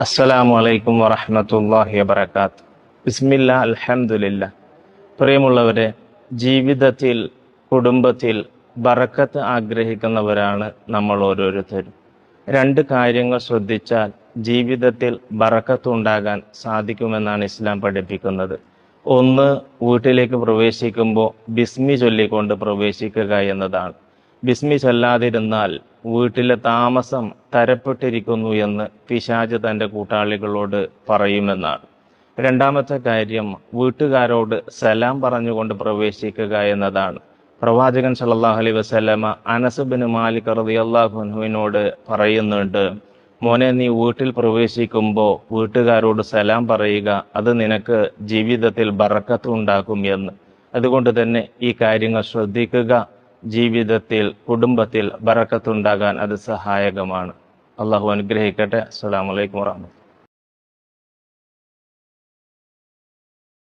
അസ്സലാമു അലൈക്കും വറഹ്മത്തുള്ളാഹി വബറകാത്ത് ബിസ്മില്ല അലഹമുല്ല പ്രിയമുള്ളവരെ ജീവിതത്തിൽ കുടുംബത്തിൽ ബറക്കത്ത് ആഗ്രഹിക്കുന്നവരാണ് നമ്മൾ ഓരോരുത്തരും. രണ്ട് കാര്യങ്ങൾ ശ്രദ്ധിച്ചാൽ ജീവിതത്തിൽ ബറക്കത്ത് ഉണ്ടാകാൻ സാധിക്കുമെന്നാണ് ഇസ്ലാം പഠിപ്പിക്കുന്നത്. ഒന്ന് വീട്ടിലേക്ക് പ്രവേശിക്കുമ്പോൾ ബിസ്മി ചൊല്ലിക്കൊണ്ട് പ്രവേശിക്കുക എന്നതാണ്. ബിസ്മി ചൊല്ലാതിരുന്നാൽ വീട്ടിലെ താമസം തരപ്പെട്ടിരിക്കുന്നു എന്ന് പിശാജ് തന്റെ കൂട്ടാളികളോട് പറയുമെന്നാണ്. രണ്ടാമത്തെ കാര്യം വീട്ടുകാരോട് സലാം പറഞ്ഞുകൊണ്ട് പ്രവേശിക്കുക എന്നതാണ്. പ്രവാചകൻ സല്ലല്ലാഹു അലൈ വസല്ലമ അനസ് ബിൻ മാലിക് റതി അള്ളാഹുനുവിനോട് പറയുന്നുണ്ട് മോനെ നീ വീട്ടിൽ പ്രവേശിക്കുമ്പോൾ വീട്ടുകാരോട് സലാം പറയുക. അത് നിനക്ക് ജീവിതത്തിൽ ബറക്കത്ത് ഉണ്ടാക്കും എന്ന്. അതുകൊണ്ട് തന്നെ ഈ കാര്യങ്ങൾ ശ്രദ്ധിക്കുക ജീവിതത്തിൽ കുടുംബത്തിൽ ബറക്കത്തുണ്ടാകാൻ അത് സഹായകമാണ്. അള്ളാഹു അനുഗ്രഹിക്കട്ടെ. അസ്സാം വലൈക്കും വറഹ്മത്തുള്ളാഹി